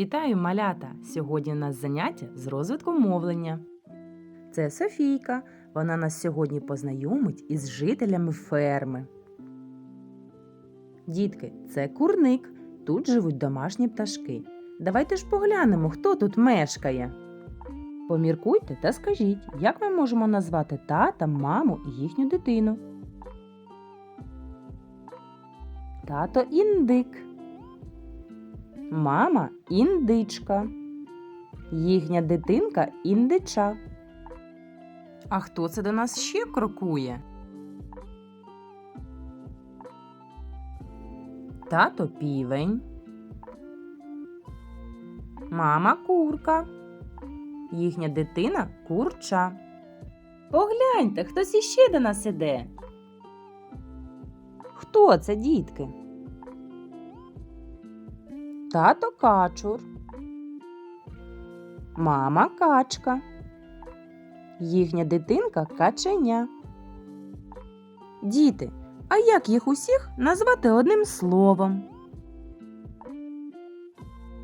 Вітаю, малята! Сьогодні у нас заняття з розвитку мовлення. Це Софійка. Вона нас сьогодні познайомить із жителями ферми. Дітки, це курник. Тут живуть домашні пташки. Давайте ж поглянемо, хто тут мешкає. Поміркуйте та скажіть, як ми можемо назвати тата, маму і їхню дитину. Тато індик. Мама індичка. Їхня дитинка індича. А хто це до нас ще крокує? Тато півень. Мама курка. Їхня дитина курча. Погляньте, хтось іще до нас іде. Хто це, дітки? Тато качур. Мама качка. Їхня дитинка каченя. Діти, а як їх усіх назвати одним словом?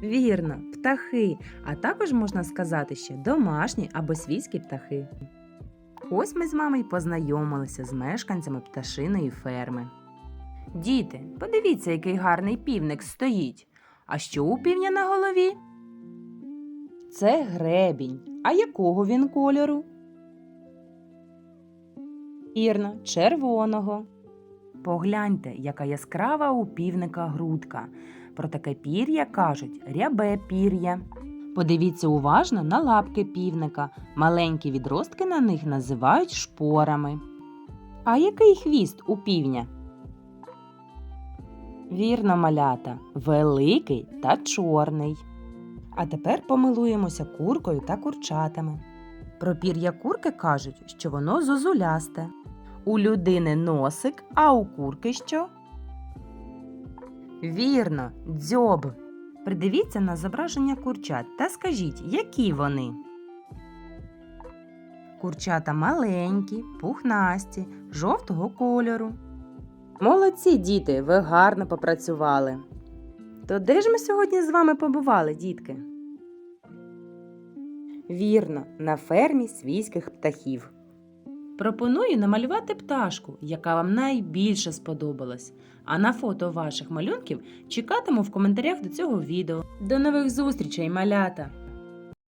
Вірно, птахи, а також можна сказати ще домашні або свійські птахи. Ось ми з мамою познайомилися з мешканцями пташиної ферми. Діти, подивіться, який гарний півник стоїть. А що у півня на голові? Це гребінь. А якого він кольору? Вірно, червоного. Погляньте, яка яскрава у півника грудка. Про таке пір'я кажуть рябе пір'я. Подивіться уважно на лапки півника. Маленькі відростки на них називають шпорами. А який хвіст у півня? Вірно, малята, великий та чорний. А тепер помилуємося куркою та курчатами. Про пір'я курки кажуть, що воно зозулясте. У людини носик, а у курки що? Вірно, дзьоб. Придивіться на зображення курчат та скажіть, які вони. Курчата маленькі, пухнасті, жовтого кольору. Молодці, діти, ви гарно попрацювали. То де ж ми сьогодні з вами побували, дітки? Вірно, на фермі свійських птахів. Пропоную намалювати пташку, яка вам найбільше сподобалась. А на фото ваших малюнків чекатиму в коментарях до цього відео. До нових зустрічей, малята!